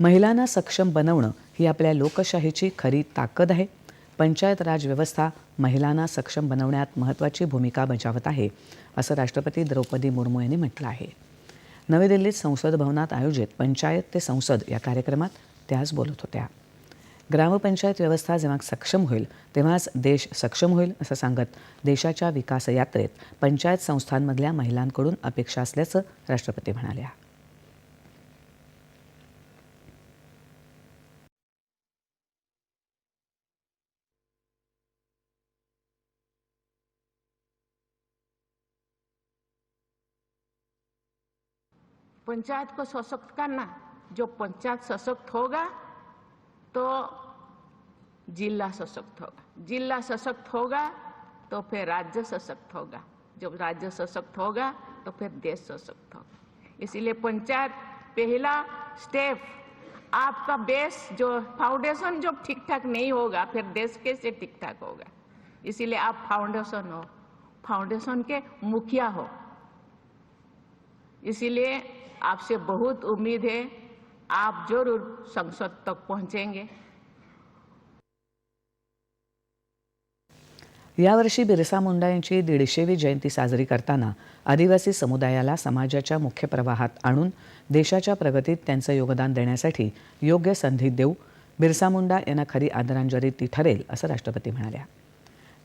महिलांना सक्षम बनवणं ही आपल्या लोकशाहीची खरी ताकद आहे. पंचायत राज व्यवस्था महिलांना सक्षम बनवण्यात महत्त्वाची भूमिका बजावत आहे असं राष्ट्रपती द्रौपदी मुर्मू यांनी म्हटलं आहे. नवी दिल्लीत संसद भवनात आयोजित पंचायत ते संसद या कार्यक्रमात त्या आज बोलत होत्या. ग्रामपंचायत व्यवस्था जेव्हा सक्षम होईल तेव्हाच देश सक्षम होईल असं सांगत देशाच्या विकास यात्रेत पंचायत संस्थांमधल्या महिलांकडून अपेक्षा असल्याचं राष्ट्रपती म्हणाल्या. पंचायत को सशक्त करना। जो पंचायत सशक्त होगा तो जिला सशक्त होगा। जिला सशक्त होगा तो फिर राज्य सशक्त होगा। जब राज्य सशक्त होगा तो फिर देश सशक्त होगा। इसीलिए पंचायत पहला स्टेप आपका बेस जो फाउंडेशन जो ठीक ठाक नहीं होगा, फिर देश कैसे ठीक ठाक होगा? इसीलिए आप फाउंडेशन हो। फाउंडेशन के मुखिया हो। इसीलिए आपसे बहुत उम्मीद है आप जरूर संसद तक पहुंचेंगे। यावर्षी बिरसा मुंडा यांची दीडशेवी जयंती साजरी करताना आदिवासी समुदायाला समाजाच्या मुख्य प्रवाहात आणून देशाच्या प्रगतीत त्यांचं योगदान देण्यासाठी योग्य संधी देऊ बिरसा मुंडा यांना खरी आदरांजली ती ठरेल असं राष्ट्रपती म्हणाल्या.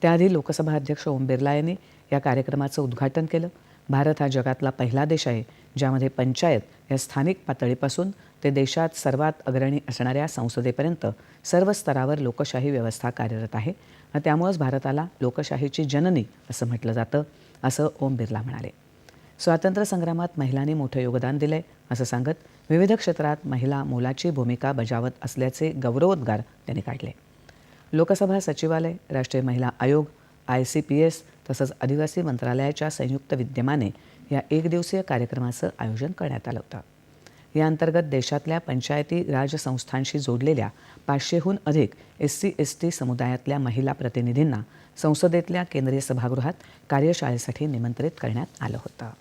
त्याआधी लोकसभा अध्यक्ष ओम बिर्ला यांनी या कार्यक्रमाचं उद्घाटन केलं. भारत हा जगातला पहिला देश आहे ज्यामध्ये पंचायत या स्थानिक पातळीपासून ते देशात सर्वात अग्रणी असणाऱ्या संसदेपर्यंत सर्व स्तरावर लोकशाही व्यवस्था कार्यरत आहे त्यामुळंच भारताला लोकशाहीची जननी असं म्हटलं जातं असं ओम बिर्ला म्हणाले. स्वातंत्र्य संग्रामात महिलांनी मोठं योगदान दिलंय असं सांगत विविध क्षेत्रात महिला मोलाची भूमिका बजावत असल्याचे गौरवोद्गार त्यांनी काढले. लोकसभा सचिवालय राष्ट्रीय महिला आयोग आय सी पी एस तसंच आदिवासी मंत्रालयाच्या संयुक्त विद्यमाने या एक दिवसीय कार्यक्रमाचं आयोजन करण्यात आलं होतं. या अंतर्गत देशातल्या पंचायती राज संस्थांशी जोडलेल्या पाचशेहून अधिक एस सी एस टी समुदायातल्या महिला प्रतिनिधींना संसदेतल्या केंद्रीय सभागृहात कार्यशाळेसाठी निमंत्रित करण्यात आलं होतं.